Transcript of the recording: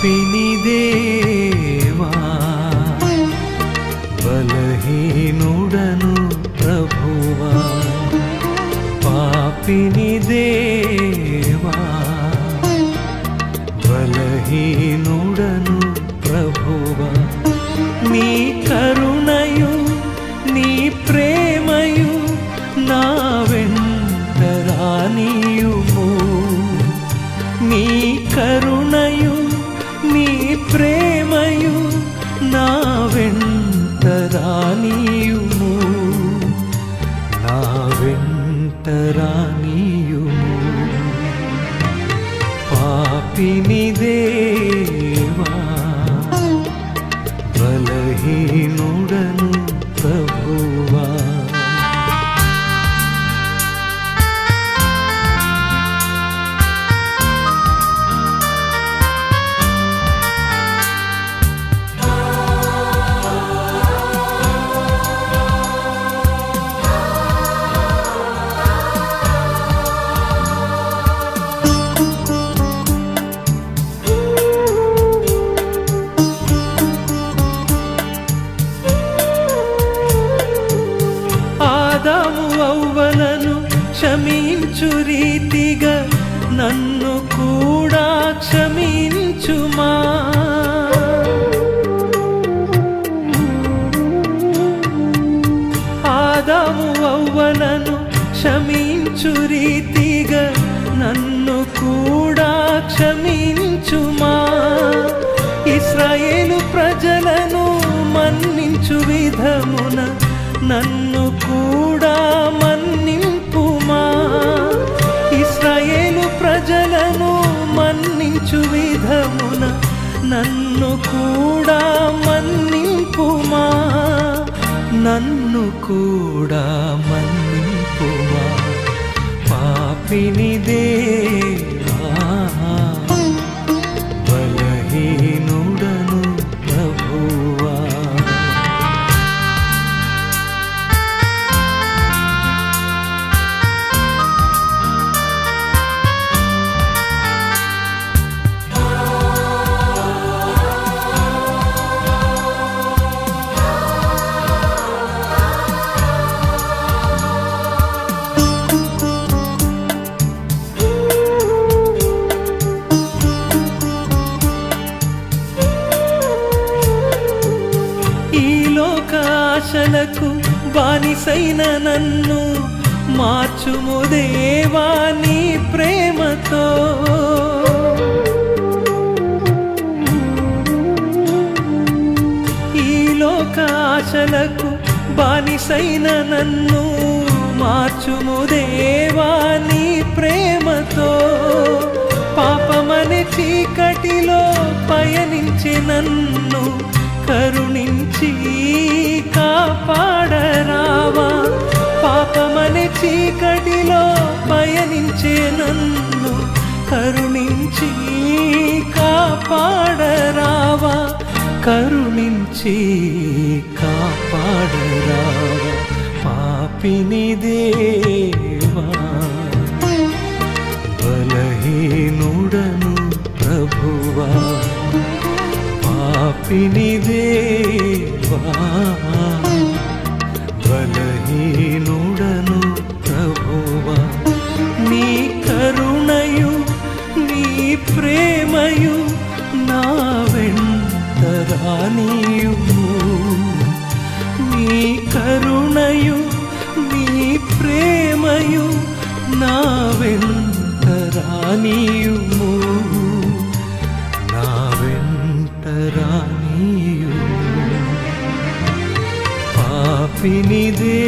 పాపిని దేవా బలహీనుడను ప్రభువా పాపిని దేవా బలహీనుడను ప్రభువా. నీ కరుణయు నీ ప్రేమయు ರಾಣಿ నన్ను కూడా క్షమించుమా? ఆదాము అవ్వలను క్షమించు రీతిగా నన్ను కూడా క్షమించుమా? ఇస్రాయేలు ప్రజలను మన్నించు విధమున నన్ను కూడా మన్ని ప్రజలను మన్నించు విధమున నన్ను కూడా మన్నింపుమా? నన్ను కూడా మన్నింపుమా? పాపిని దే లోకాశలకు బానిసైన నన్ను మార్చుము దేవా నీ ప్రేమతో. ఈ లోకాశలకు బానిసైన నన్ను మార్చుము దేవా నీ ప్రేమతో. పాపమనే చీకటిలో పయనించి నన్ను కరుణించి కాపాడరావా? పాపమనే చీకటిలో పయనించే నన్ను కరుణించి కాపాడరావా? కరుణించి కాపాడరావా? పాపిని దేవా బలహీనుడను ప్రభువా పాపిని దేవా. నీ కరుణయు నీ ప్రేమయు నా వెంట రానియుము? నా వెంటరానియుము పాపిని దే